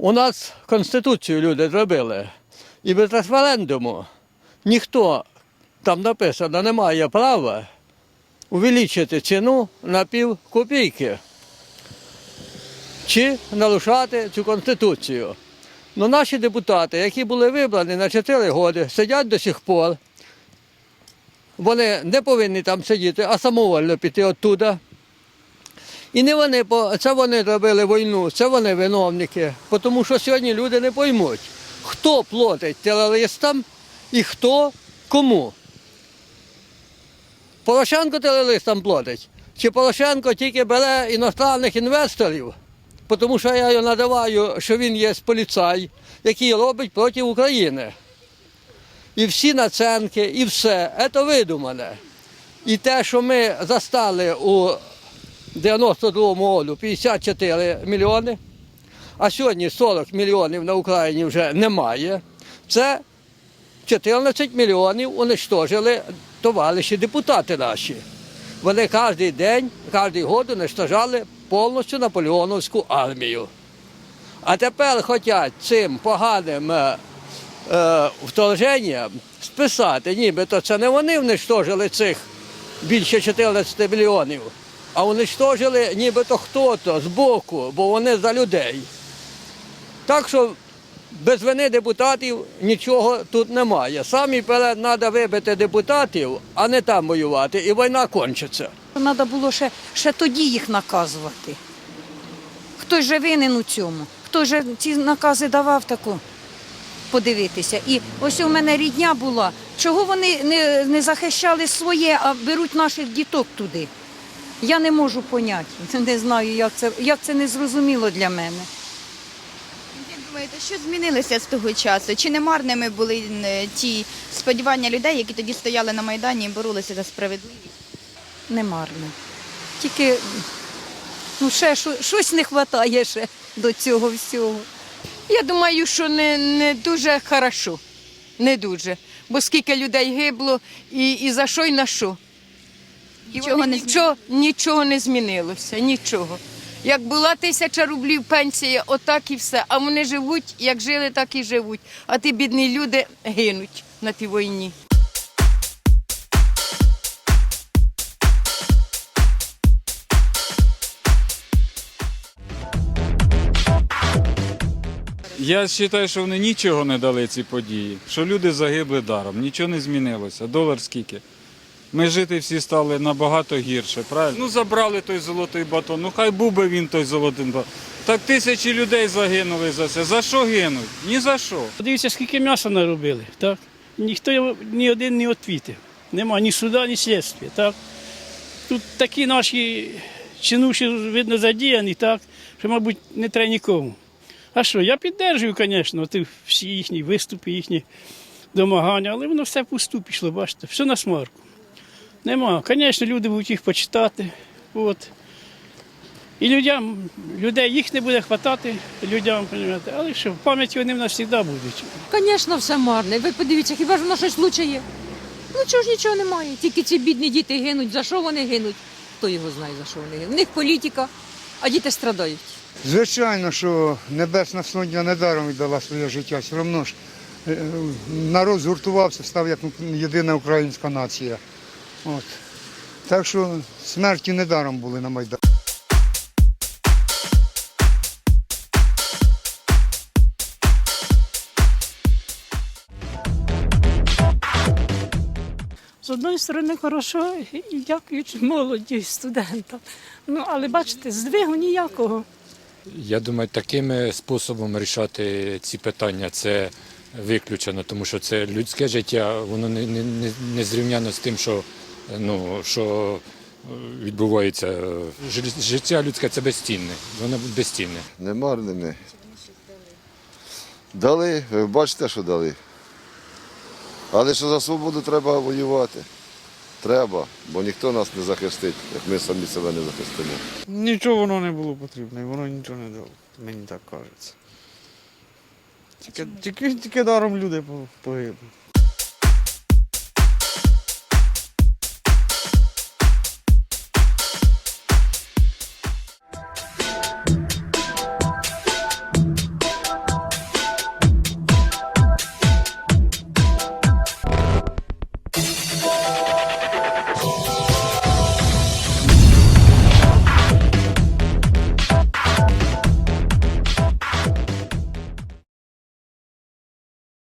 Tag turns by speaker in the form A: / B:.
A: У нас Конституцію люди зробили. І без референдуму ніхто там написано не має права увеличити ціну на пів копійки чи нарушати цю конституцію. Ну, наші депутати, які були вибрані на 4 роки, сидять до сих пор. Вони не повинні там сидіти, а самовольно піти оттуда. І не вони, це вони зробили війну, це вони виновники. Тому що сьогодні люди не поймуть, хто платить терористам і хто кому. Порошенко терористам платить. Чи Порошенко тільки бере іностранних інвесторів, тому що я його надаваю, що він є поліцай, який робить проти України. І всі наценки, і все, це видумане. І те, що ми застали у 92-му році 54 мільйони, а сьогодні 40 мільйонів на Україні вже немає, це 14 мільйонів уничтожили товариші депутати наші. Вони кожен день, кожен рік уничтожали повністю наполеоновську армію. А тепер хочуть цим поганим е, е, вторженням списати, нібито це не вони уничтожили цих більше 14 мільйонів, а уничтожили нібито хто-то збоку, бо вони за людей. Так що без вини депутатів нічого тут немає. Самі треба вибити депутатів, а не там воювати, і війна кончиться.
B: Треба було ще, ще тоді їх наказувати. Хтось же винен у цьому, хто же ці накази давав таку подивитися. І ось у мене рідня була. Чого вони не, не захищали своє, а беруть наших діток туди? Я не можу поняти. Не знаю, як це, як це не зрозуміло для мене.
C: Як думаєте, що змінилося з того часу? Чи не марними були е, ті сподівання людей, які тоді стояли на Майдані і боролися за справедливість?
B: Немарно. Тільки ну, ще щось не вистачає ще до цього всього.
D: Я думаю, що не, не дуже хорошо. Не дуже. Бо скільки людей гибло і, і за що і на що.
C: Нічого не
D: нічого, нічого не змінилося, нічого. Як була тисяча рублів пенсія, отак і все. А вони живуть, як жили, так і живуть. А ті бідні люди гинуть на тій війні.
E: Я вважаю, що вони нічого не дали ці події, що люди загибли даром, нічого не змінилося. Долар скільки. Ми жити всі стали набагато гірше, правильно? Ну забрали той золотий батон, ну хай був би він той золотий батон. Так тисячі людей загинули за це. За що гинуть? Ні за що.
F: Подивіться, скільки м'яса наробили, так? Ніхто його- ні один не відвітив. Нема ні суда, ні слідства, так? Тут такі наші чинуші, видно, задіяні, так, що, мабуть, не треба нікому. А що, я піддержую, звісно, всі їхні виступи, їхні домагання, але воно все пусту пішло, бачите, все на смарку. Нема. Звісно, люди будуть їх почитати. От. І людям, людей їх не буде хватати, людям, розумієте, але що, в пам'яті вони в нас завжди будуть.
G: Звісно, все марне. Ви подивіться, хіба ж воно щось лучше є? Ну чого ж нічого немає. Тільки ці бідні діти гинуть. За що вони гинуть? Хто його знає, за що вони гинуть? В них політика, а діти страдають.
H: Звичайно, що Небесна Сотня недаром віддала своє життя. Все одно ж е, народ згуртувався, став як єдина українська нація. От. Так що смерті недаром були на Майдані.
I: З одної сторони, хорошо, і дякуючи молоді студентам. Ну, але бачите, здвигу ніякого.
J: Я думаю, таким способом рішати ці питання це виключено, тому що це людське життя, воно не, не, не, не зрівняно з тим, що, ну, що відбувається. Життя людське це безцінне, воно безцінне.
K: Не марними. Дали, ви бачите, що дали. Але що за свободу треба воювати. Треба, бо ніхто нас не захистить, як ми самі себе не захистимо.
L: Нічого воно не було потрібно, і воно нічого не дало, мені так кажеться. Тільки, тільки, тільки даром люди по- погибли.